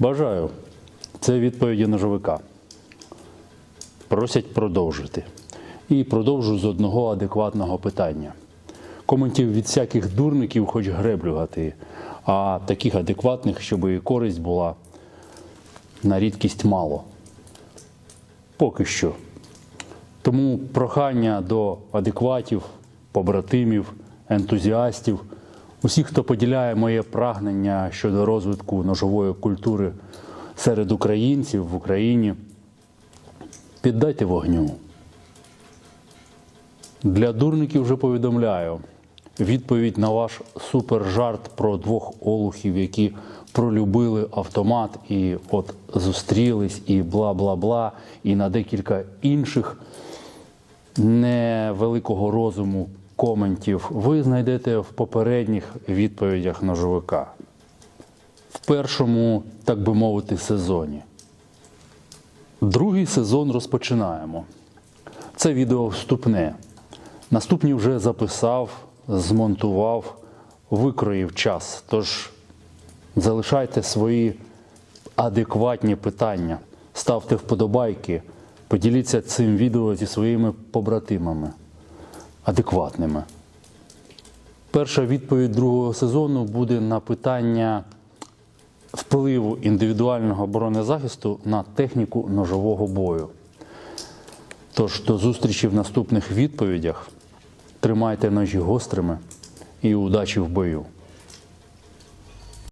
Бажаю. Це відповіді ножовика. Просять продовжити. І продовжу з одного адекватного питання. Коментів від всяких дурників хоч греблю гати, а таких адекватних, щоб і користь була на рідкість мало. Поки що. Тому прохання до адекватів, побратимів, ентузіастів, усіх, хто поділяє моє прагнення щодо розвитку ножової культури серед українців в Україні, піддайте вогню. Для дурників вже повідомляю. Відповідь на ваш супержарт про двох олухів, які пролюбили автомат і от зустрілись, і бла бла бла, і на декілька інших невеликого розуму коментів ви знайдете в попередніх відповідях ножовика. В першому, так би мовити, сезоні. Другий сезон розпочинаємо. Це відео вступне. Наступні вже записав, змонтував, викроїв час. Тож залишайте свої адекватні питання, ставте вподобайки, поділіться цим відео зі своїми побратимами адекватними. Перша відповідь другого сезону буде на питання впливу індивідуального бронезахисту на техніку ножового бою. Тож до зустрічі в наступних відповідях. Тримайте ножі гострими і удачі в бою!